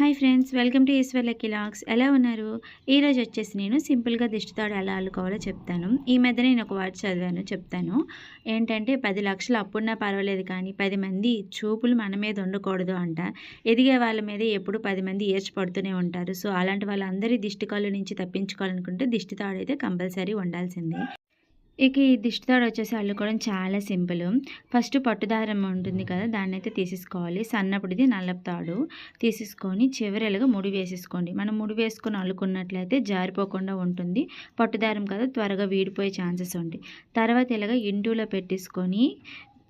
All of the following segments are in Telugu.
Hi friends welcome to Eshwar Lucky ఎలా ఉన్నారు? ఈరోజు వచ్చేసి నేను సింపుల్గా దిష్టితాడు ఎలా అల్లుకోవాలో చెప్తాను. ఈ మధ్య నేను ఒక వర్డ్ చదివాను చెప్తాను. ఏంటంటే పది లక్షలు అప్పుడున్నా పర్వాలేదు కానీ పది మంది చూపులు మన మీద ఉండకూడదు అంట. ఎదిగే వాళ్ళ మీద ఎప్పుడు పది మంది ఏర్చి పడుతూనే ఉంటారు. సో అలాంటి వాళ్ళందరి దిష్టి కళ్ళు నుంచి తప్పించుకోవాలనుకుంటే దిష్టితాడు అయితే కంపల్సరీ ఉండాల్సిందే. ఇక ఈ దిష్టి తాడు వచ్చేసి అల్లుకోవడం చాలా సింపుల్. ఫస్ట్ పట్టుదారం ఉంటుంది కదా దాన్ని అయితే తీసేసుకోవాలి. సన్నప్పుడుది నల్లపు తాడు తీసేసుకొని చివరిలుగా ముడి వేసేసుకోండి. మనం ముడి వేసుకొని అల్లుకున్నట్లయితే జారిపోకుండా ఉంటుంది. పట్టుదారం కదా త్వరగా వీడిపోయే ఛాన్సెస్ ఉంటాయి. తర్వాత ఇలాగ ఇంటూలో పెట్టేసుకొని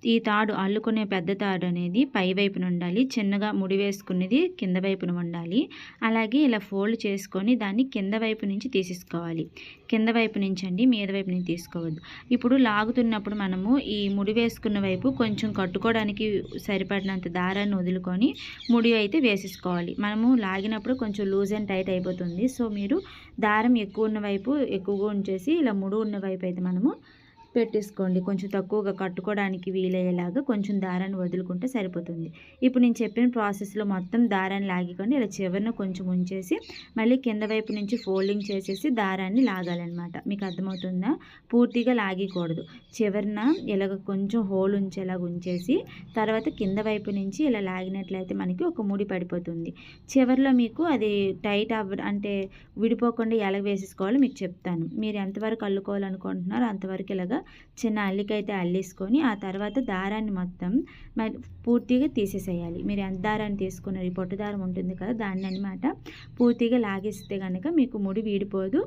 ఈ తాడు అల్లుకునే పెద్ద తాడు అనేది పై వైపున ఉండాలి. చిన్నగా ముడి వేసుకునేది కింద వైపున ఉండాలి. అలాగే ఇలా ఫోల్డ్ చేసుకొని దాన్ని కింద వైపు నుంచి తీసేసుకోవాలి. కింద వైపు నుంచి అండి మీద వైపు నుంచి తీసుకోవద్దు. ఇప్పుడు లాగుతున్నప్పుడు మనము ఈ ముడి వేసుకున్న వైపు కొంచెం కట్టుకోవడానికి సరిపడినంత దారాన్ని వదులుకొని ముడి అయితే వేసేసుకోవాలి. మనము లాగినప్పుడు కొంచెం లూజ్ అండ్ టైట్ అయిపోతుంది. సో మీరు దారం ఎక్కువ ఉన్న వైపు ఎక్కువగా ఉంచేసి ఇలా ముడి ఉన్న వైపు అయితే మనము పెట్టేసుకోండి. కొంచెం తక్కువగా కట్టుకోవడానికి వీలయ్యేలాగా కొంచెం దారాన్ని వదులుకుంటే సరిపోతుంది. ఇప్పుడు నేను చెప్పిన ప్రాసెస్లో మొత్తం దారాన్ని లాగికొని ఇలా చివరిన కొంచెం ఉంచేసి మళ్ళీ కింద వైపు నుంచి ఫోల్డింగ్ చేసేసి దారాన్ని లాగాలన్నమాట. మీకు అర్థమవుతుందా? పూర్తిగా లాగకూడదు చివరిన ఇలాగ కొంచెం హోల్ ఉంచేలాగా ఉంచేసి తర్వాత కింద వైపు నుంచి ఇలా లాగినట్లయితే మనకి ఒక ముడి పడిపోతుంది. చివరిలో మీకు అది టైట్ అవ్వ అంటే విడిపోకుండా ఎలా వేసేసుకోవాలో మీకు చెప్తాను. మీరు ఎంతవరకు అల్లుకోవాలనుకుంటున్నారో అంతవరకు ఇలాగా చిన్న అల్లికైతే అల్లేసుకొని ఆ తర్వాత దారాన్ని మొత్తం మరి పూర్తిగా తీసేసేయాలి. మీరు ఎంత దారాన్ని తీసుకున్నారు ఈ పొట్టు దారం ఉంటుంది కదా దాన్ని అనమాట పూర్తిగా లాగేస్తే కనుక మీకు ముడి వీడిపోదు.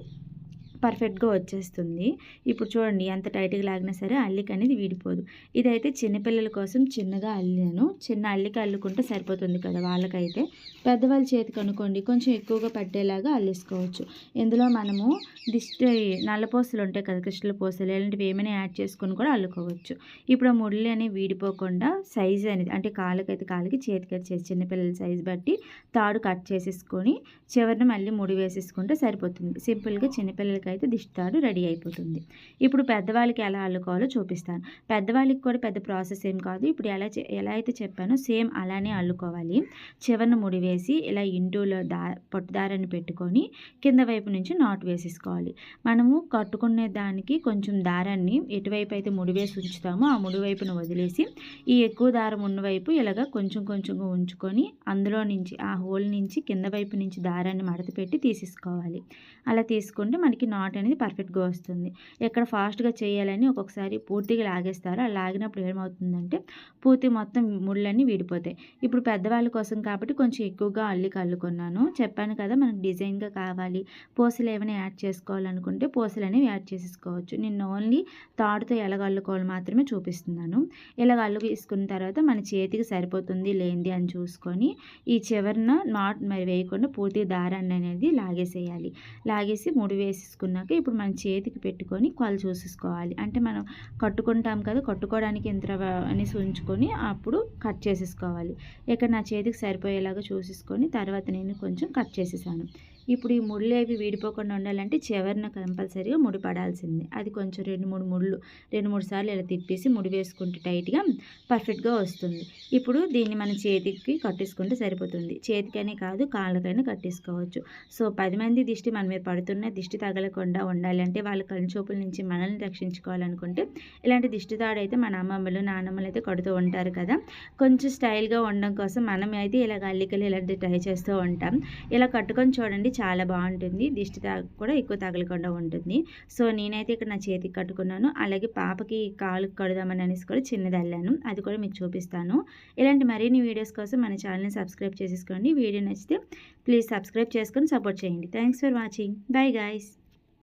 పర్ఫెక్ట్గా వచ్చేస్తుంది. ఇప్పుడు చూడండి ఎంత టైట్గా లాగినా సరే అల్లిక అనేది విడిపోదు. ఇదైతే చిన్నపిల్లల కోసం చిన్నగా అల్లాను. చిన్న అల్లిక అల్లుకుంటే సరిపోతుంది కదా వాళ్ళకైతే. పెద్దవాళ్ళ చేతికి అనుకోండి కొంచెం ఎక్కువగా పట్టేలాగా అల్లేసుకోవచ్చు. ఇందులో మనము దిష్టి నల్లపూసలు ఉంటాయి కదా కృష్ణల పూసలు ఇలాంటివి ఏమైనా యాడ్ చేసుకొని కూడా అల్లుకోవచ్చు. ఇప్పుడు ఆ ముళ్ళు అనేవి విడిపోకుండా సైజ్ అనేది అంటే కాళ్ళకైతే కాళ్ళకి చేతికైతే చేసి చిన్నపిల్లల సైజ్ బట్టి తాడు కట్ చేసేసుకొని చివరిని మళ్ళీ ముడి వేసేసుకుంటే సరిపోతుంది. సింపుల్గా చిన్నపిల్లలకి అయితే దిష్టితాడు రెడీ అయిపోతుంది. ఇప్పుడు పెద్దవాళ్ళకి ఎలా అల్లుకోవాలో చూపిస్తాను. పెద్దవాళ్ళకి కూడా పెద్ద ప్రాసెస్ ఏం కాదు. ఇప్పుడు ఎలా ఎలా అయితే చెప్పానో సేమ్ అలానే అల్లుకోవాలి. చివరిని ముడి వేసి ఇలా ఇంటూలో దా పట్టుదారాన్ని పెట్టుకొని కింద వైపు నుంచి నాట్ వేసేసుకోవాలి. మనము కట్టుకునే దానికి కొంచెం దారాన్ని ఎటువైపు అయితే ముడివేసి ఉంచుతామో ఆ ముడి వైపును వదిలేసి ఈ ఎక్కువ దారం ఉన్నవైపు ఇలాగ కొంచెం కొంచెంగా ఉంచుకొని అందులో నుంచి ఆ హోల్ నుంచి కింద వైపు నుంచి దారాన్ని మడత పెట్టి తీసేసుకోవాలి. అలా తీసుకుంటే మనకి నాట్ నాట్ అనేది పర్ఫెక్ట్గా వస్తుంది. ఎక్కడ ఫాస్ట్గా చేయాలని ఒక్కొక్కసారి పూర్తిగా లాగేస్తారు. అలా లాగినప్పుడు ఏమవుతుందంటే పూర్తి మొత్తం ముళ్ళన్నీ విడిపోతాయి. ఇప్పుడు పెద్దవాళ్ళ కోసం కాబట్టి కొంచెం ఎక్కువగా అల్లికి అల్లుకున్నాను చెప్పాను కదా మనకు డిజైన్గా కావాలి. పూసలు ఏమైనా యాడ్ చేసుకోవాలనుకుంటే పూసలు అనేవి యాడ్ చేసేసుకోవచ్చు. నేను ఓన్లీ తాడుతో ఎలాగ అల్లుకోవాలి మాత్రమే చూపిస్తున్నాను. ఇలాగ అల్లు తీసుకున్న తర్వాత మన చేతికి సరిపోతుంది లేనిది అని చూసుకొని ఈ చివరిన నాట్ మరి వేయకుండా పూర్తి దారాన్ని అనేది లాగేసేయాలి. లాగేసి ముడి వేసేసుకున్నాక ఇప్పుడు మన చేతికి పెట్టుకొని కొలు చూసేసుకోవాలి. అంటే మనం కట్టుకుంటాం కదా కట్టుకోవడానికి ఎంత అనేసి ఉంచుకొని అప్పుడు కట్ చేసేసుకోవాలి. ఇక్కడ నా చేతికి సరిపోయేలాగా చూసేసుకొని తర్వాత నేను కొంచెం కట్ చేసేసాను. ఇప్పుడు ఈ ముళ్ళు అవి వీడిపోకుండా ఉండాలంటే చివరిన కంపల్సరీగా ముడి పడాల్సిందే. అది కొంచెం రెండు మూడు ముళ్ళు రెండు మూడు సార్లు ఇలా తిప్పేసి ముడి వేసుకుంటే టైట్గా పర్ఫెక్ట్గా వస్తుంది. ఇప్పుడు దీన్ని మన చేతికి కట్టేసుకుంటే సరిపోతుంది. చేతికైనా కాదు కాళ్ళకైనా కట్టేసుకోవచ్చు. సో పది మంది దిష్టి మన మీద పడుతున్న దిష్టి తగలకుండా ఉండాలంటే వాళ్ళ కళ్ళచూపుల నుంచి మనల్ని రక్షించుకోవాలనుకుంటే ఇలాంటి దిష్టి తాడు అయితే మన అమ్మమ్మలు నానమ్మలు అయితే కడుతూ ఉంటారు కదా. కొంచెం స్టైల్గా ఉండడం కోసం మనం అయితే ఇలాగ గల్లికలు ఇలాంటి ట్రై చేస్తూ ఉంటాం. ఇలా కట్టుకొని చూడండి చాలా బాగుంటుంది. దిష్టి కూడా ఎక్కువ తగలకుండా ఉంటుంది. సో నేనైతే ఇక్కడ నా చేతికి కట్టుకున్నాను. అలాగే పాపకి కాలు కడుదామని అనేసి కూడా చిన్నది అల్లాను. అది కూడా మీకు చూపిస్తాను. ఇలాంటి మరిన్ని వీడియోస్ కోసం మన ఛానల్ని సబ్స్క్రైబ్ చేసేసుకోండి. వీడియో నచ్చితే ప్లీజ్ సబ్స్క్రైబ్ చేసుకొని సపోర్ట్ చేయండి. Thanks for watching. Bye guys.